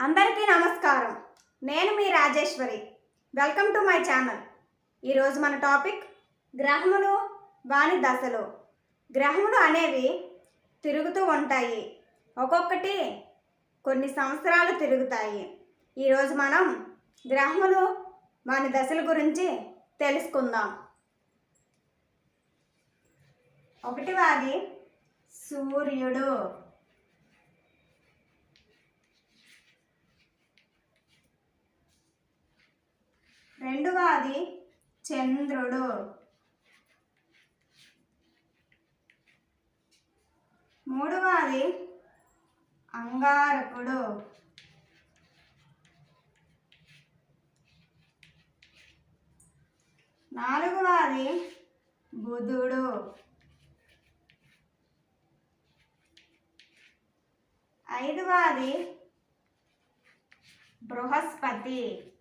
అందరికీ నమస్కారం. నేను మీ Rajeshwari. Welcome to my channel. ఈరోజు మన టాపిక్ గ్రహములు వాని దశలు. గ్రహములు అనేవి తిరుగుతూ ఉంటాయి. ఒక్కొక్కటి కొన్ని సంవత్సరాలు తిరుగుతాయి. ఈరోజు మనం గ్రహములు వాని దశల గురించి తెలుసుకుందాం. ఒకటి ఒకటివాది సూర్యుడు. రెండవది చంద్రుడు. మూడవది అంగారకుడు. నాలుగవది బుధుడు. ఐదవది బృహస్పతి.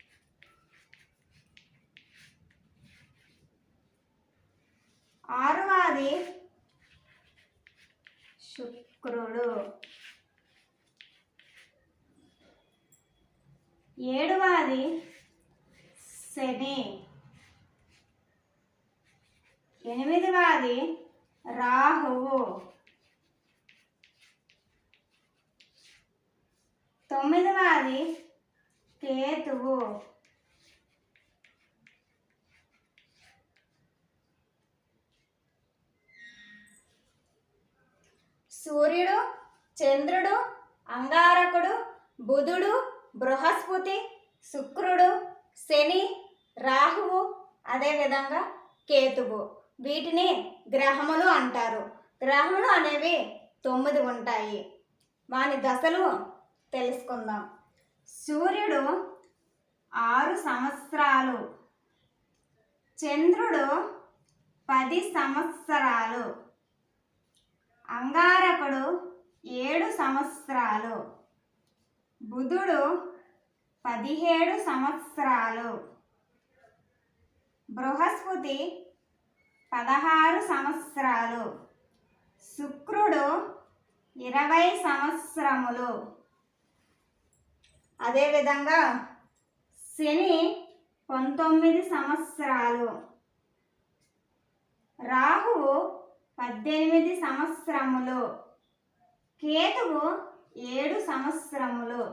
ఆరవది శుక్రుడు. ఏడవది శని. ఎనిమిదవది రాహువు. తొమ్మిదవది కేతువు. సూర్యుడు చంద్రుడు అంగారకుడు బుధుడు బృహస్పతి శుక్రుడు శని రాహువు అదేవిధంగా కేతువు. వీటిని గ్రహములు అంటారు. గ్రహములు అనేవి తొమ్మిది ఉంటాయి. వాని దశలు తెలుసుకుందాం. సూర్యుడు ఆరు సంవత్సరాలు. చంద్రుడు పది సంవత్సరాలు. అంగారకుడు సంవత్సరాలు. బుధుడు పదిహేడు సంవత్సరాలు. బృహస్పతి పదహారు సంవత్సరాలు. శుక్రుడు ఇరవై సంవత్సరములు. అదేవిధంగా శని పంతొమ్మిది సంవత్సరాలు. రాహువు పద్దెనిమిది సంవత్సరములు. కేతువు ఏడు సంవత్సరములు.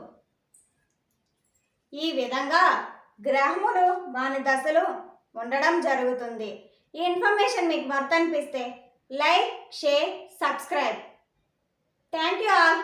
ఈ విధంగా గ్రహములు వాని దశలు ఉండడం జరుగుతుంది. ఈ ఇన్ఫర్మేషన్ మీకు వర్త్ అనిపిస్తే like share subscribe. Thank you all.